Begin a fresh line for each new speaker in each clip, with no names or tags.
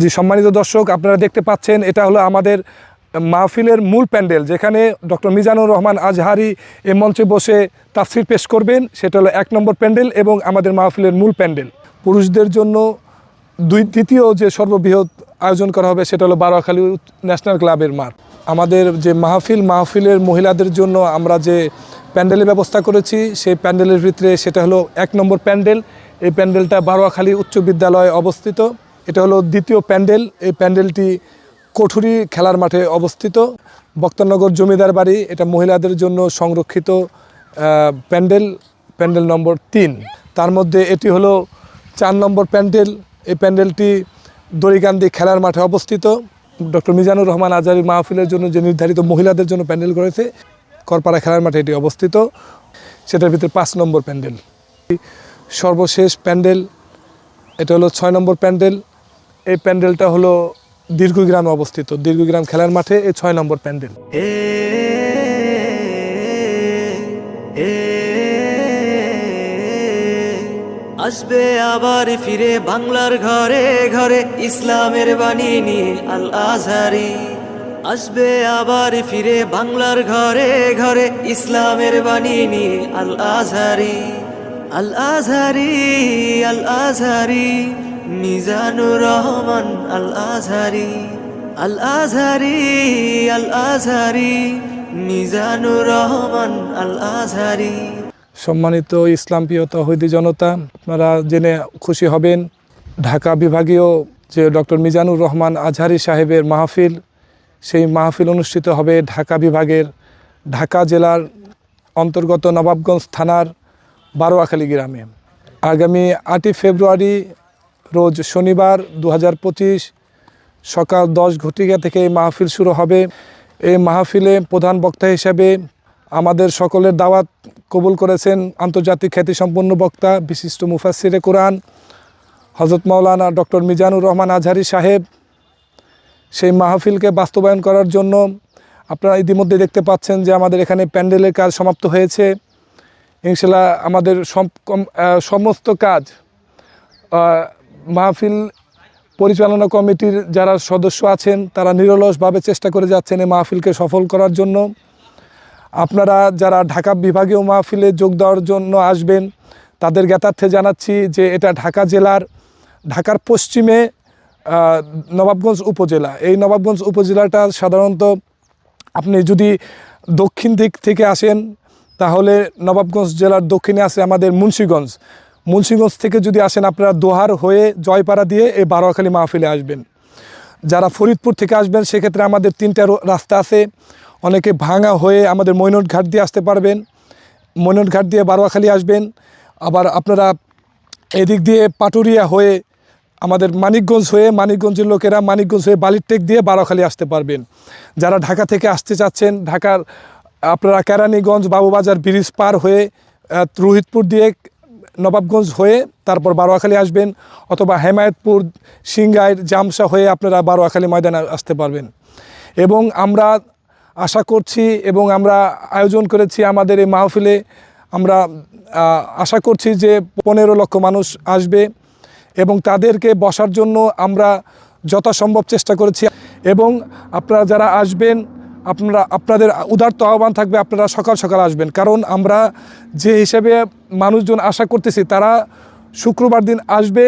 জি, সম্মানিত দর্শক, আপনারা দেখতে পাচ্ছেন, এটা হলো আমাদের মাহফিলের মূল প্যান্ডেল, যেখানে ডক্টর মিজানুর রহমান আজহারি এই মঞ্চে বসে তাফসির পেশ করবেন। সেটা হলো এক নম্বর প্যান্ডেল এবং আমাদের মাহফিলের মূল প্যান্ডেল। পুরুষদের জন্য দুই, দ্বিতীয় যে সর্ববৃহৎ আয়োজন করা হবে, সেটা হলো বারোয়াখালী ন্যাশনাল ক্লাবের মাঠ। আমাদের যে মাহফিল, মাহফিলের মহিলাদের জন্য আমরা যে প্যান্ডেলের ব্যবস্থা করেছি, সেই প্যান্ডেলের ভিতরে সেটা হলো এক নম্বর প্যান্ডেল। এই প্যান্ডেলটা বারোয়াখালী উচ্চ বিদ্যালয়ে অবস্থিত। এটা হলো দ্বিতীয় প্যান্ডেল। এই প্যান্ডেলটি কঠুরি খেলার মাঠে অবস্থিত। বক্তনগর জমিদার বাড়ি, এটা মহিলাদের জন্য সংরক্ষিত প্যান্ডেল প্যান্ডেল নম্বর তিন। তার মধ্যে এটি হলো চার নম্বর প্যান্ডেল। এই প্যান্ডেলটি দড়িকান্দি খেলার মাঠে অবস্থিত। ডক্টর মিজানুর রহমান আজারি মাহফিলের জন্য যে নির্ধারিত মহিলাদের জন্য প্যান্ডেল করেছে, করপাড়া খেলার মাঠে এটি অবস্থিত। সেটার ভিতরে পাঁচ নম্বর প্যান্ডেল। সর্বশেষ প্যান্ডেল, এটা হলো ছয় নম্বর প্যান্ডেল। এই প্যান্ডেলটা হলো দীর্ঘগ্রামে অবস্থিত। দীর্ঘগ্রাম খেলার মাঠে এই ছয় নম্বর প্যান্ডেল।
আসবে আবার ফিরে বাংলার ঘরে ঘরে, ইসলামের বাণী নিয়ে আল আজহারি আসবে আবার ফিরে বাংলার ঘরে ঘরে, ইসলামের বাণী নিয়ে আল আজহারি আল আজহারি আল আজহারি মিজানুর রহমান আল আজহারি আল আজহারি আল আজহারি মিজানুর রহমান আল আজহারি
সম্মানিত ইসলাম প্রিয় তহিদি জনতা, আপনারা জেনে খুশি হবেন, ঢাকা বিভাগীয় যে ডক্টর মিজানুর রহমান আজহারি সাহেবের মাহফিল, সেই মাহফিল অনুষ্ঠিত হবে ঢাকা বিভাগের ঢাকা জেলার অন্তর্গত নবাবগঞ্জ থানার বারোয়াখালী গ্রামে। আগামী আটই ফেব্রুয়ারি রোজ শনিবার দু হাজার পঁচিশ সকাল দশ ঘটিকা থেকে এই মাহফিল শুরু হবে। এই মাহফিলে প্রধান বক্তা হিসেবে আমাদের সকলের দাওয়াত কবুল করেছেন আন্তর্জাতিক খ্যাতিসম্পন্ন বক্তা, বিশিষ্ট মুফাসিরে কোরআন হজরত মাওলানা ডক্টর মিজানুর রহমান আজহারি সাহেব। সেই মাহফিলকে বাস্তবায়ন করার জন্য আপনারা ইতিমধ্যে দেখতে পাচ্ছেন যে আমাদের এখানে প্যান্ডেলের কাজ সমাপ্ত হয়েছে। ইনশাল্লাহ আমাদের সমস্ত কাজ মাহফিল পরিচালনা কমিটির যারা সদস্য আছেন, তারা নিরলসভাবে চেষ্টা করে যাচ্ছেন এই মাহফিলকে সফল করার জন্য। আপনারা যারা ঢাকা বিভাগীয় মাহফিলে যোগ দেওয়ার জন্য আসবেন, তাদের জ্ঞাতার্থে জানাচ্ছি যে এটা ঢাকা জেলার, ঢাকার পশ্চিমে নবাবগঞ্জ উপজেলা। এই নবাবগঞ্জ উপজেলাটা সাধারণত আপনি যদি দক্ষিণ দিক থেকে আসেন, তাহলে নবাবগঞ্জ জেলার দক্ষিণে আছে আমাদের মুন্সীগঞ্জ। মুন্সীগঞ্জ থেকে যদি আসেন আপনারা দোহার হয়ে জয়পাড়া দিয়ে এই বারোয়াখালী মাহফিলে আসবেন। যারা ফরিদপুর থেকে আসবেন, সেক্ষেত্রে আমাদের তিনটা রাস্তা আছে। অনেকে ভাঙা হয়ে আমাদের মৈনট ঘাট দিয়ে আসতে পারবেন। মৈনট ঘাট দিয়ে বারোয়াখালী আসবেন। আবার আপনারা এদিক দিয়ে পাটুরিয়া হয়ে আমাদের মানিকগঞ্জ হয়ে, মানিকগঞ্জের লোকেরা মানিকগঞ্জ হয়ে বালিরটেক দিয়ে বারোখালী আসতে পারবেন। যারা ঢাকা থেকে আসতে চাচ্ছেন, ঢাকার আপনারা কেরানীগঞ্জ, বাবুবাজার, ব্রিজ পার হয়ে রোহিতপুর দিয়ে নবাবগঞ্জ হয়ে তারপর বারোয়াখালী আসবেন অথবা হেমায়তপুর সিংগাইর জামসা হয়ে আপনারা বারোয়াখালী ময়দানে আসতে পারবেন। এবং আমরা আশা করছি এবং আমরা আয়োজন করেছি আমাদের এই মাহফিলে, আমরা আশা করছি যে পনেরো লক্ষ মানুষ আসবে এবং তাদেরকে বসার জন্য আমরা যথাসম্ভব চেষ্টা করেছি। এবং আপনারা যারা আসবেন আপনারা, আপনাদের উদার্ত আহ্বান থাকবে, আপনারা সকাল সকাল আসবেন। কারণ আমরা যে হিসেবে মানুষজন আশা করতেছি, তারা শুক্রবার দিন আসবে।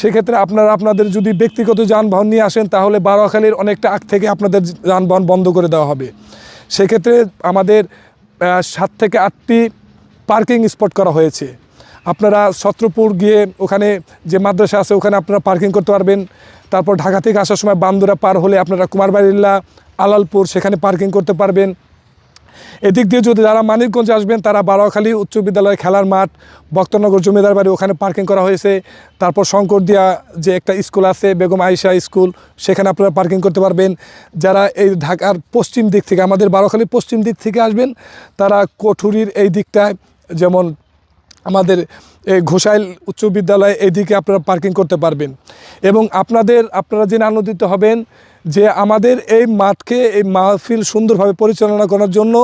সেক্ষেত্রে আপনারা, আপনাদের যদি ব্যক্তিগত যানবাহন নিয়ে আসেন, তাহলে বারোয়াখালীর অনেকটা আগ থেকে আপনাদের যানবাহন বন্ধ করে দেওয়া হবে। সেক্ষেত্রে আমাদের সাত থেকে আটটি পার্কিং স্পট করা হয়েছে। আপনারা ছত্রপুর গিয়ে ওখানে যে মাদ্রাসা আছে, ওখানে আপনারা পার্কিং করতে পারবেন। তারপর ঢাকা থেকে আসার সময় বান্দুরা পার হলে আপনারা কুমারবাড়িল্লা আলালপুর, সেখানে পার্কিং করতে পারবেন। এদিক দিয়ে যদি যারা মানিকগঞ্জে আসবেন, তারা বারোয়াখালী উচ্চ বিদ্যালয় খেলার মাঠ বক্তনগর জমিদার বাড়ি, ওখানে পার্কিং করা হয়েছে। তারপর শঙ্করদিয়া যে একটা স্কুল আছে, বেগম আয়েশা স্কুল সেখানে আপনারা পার্কিং করতে পারবেন। যারা এই ঢাকার পশ্চিম দিক থেকে, আমাদের বারোখালী পশ্চিম দিক থেকে আসবেন, তারা কঠুরির এই দিকটায়, যেমন আমাদের এই ঘোষাইল উচ্চ বিদ্যালয় এদিকে আপনারা পার্কিং করতে পারবেন। এবং আপনাদের, আপনারা জেনে আনন্দিত হবেন যে আমাদের এই মাঠকে, এই মাহফিল সুন্দরভাবে পরিচালনা করার জন্য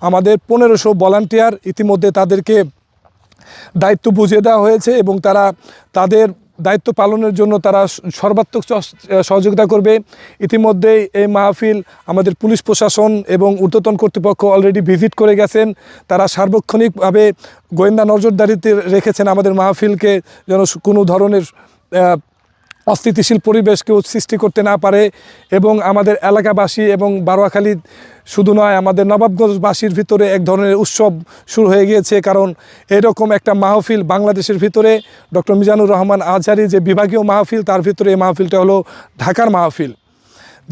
আমাদের পনেরোশো ভলান্টিয়ার ইতিমধ্যে তাদেরকে দায়িত্ব বুঝিয়ে দেওয়া হয়েছে এবং তারা তাদের দায়িত্ব পালনের জন্য তারা সর্বাত্মক সহযোগিতা করবে। ইতিমধ্যেই এই মাহফিল আমাদের পুলিশ প্রশাসন এবং ঊর্ধ্বতন কর্তৃপক্ষ অলরেডি ভিজিট করে গেছেন। তারা সার্বক্ষণিকভাবে গোয়েন্দা নজরদারিতে রেখেছেন আমাদের মাহফিলকে যেন কোনো ধরনের অস্থিতিশীল পরিবেশ কেউ সৃষ্টি করতে না পারে। এবং আমাদের এলাকাবাসী এবং বারোয়াখালী শুধু নয়, আমাদের নবাবগঞ্জবাসীর ভিতরে এক ধরনের উৎসব শুরু হয়ে গিয়েছে, কারণ এরকম একটা মাহফিল বাংলাদেশের ভিতরে, ডক্টর মিজানুর রহমান আজহারি যে বিভাগীয় মাহফিল, তার ভিতরে এই মাহফিলটা হলো ঢাকার মাহফিল।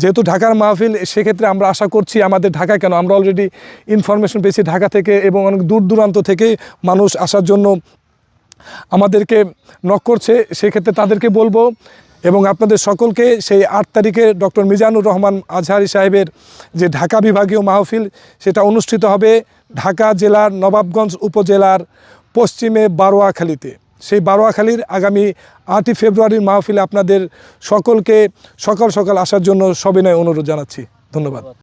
যেহেতু ঢাকার মাহফিল, সেক্ষেত্রে আমরা আশা করছি আমাদের ঢাকা কেন? আমরা অলরেডি ইনফরমেশন পেয়েছি ঢাকা থেকে এবং অনেক দূর দূরান্ত থেকে মানুষ আসার জন্য আমাদেরকে নক করছে। সেক্ষেত্রে তাদেরকে বলব এবং আপনাদের সকলকে সেই আট তারিখে ডক্টর মিজানুর রহমান আজহারি সাহেবের যে ঢাকা বিভাগীয় মাহফিল, সেটা অনুষ্ঠিত হবে ঢাকা জেলার নবাবগঞ্জ উপজেলার পশ্চিমে বারোয়াখালীতে। সেই বারোয়াখালীর আগামী আটই ফেব্রুয়ারির মাহফিলে আপনাদের সকলকে সকাল সকাল আসার জন্য সবিনয় অনুরোধ জানাচ্ছি। ধন্যবাদ।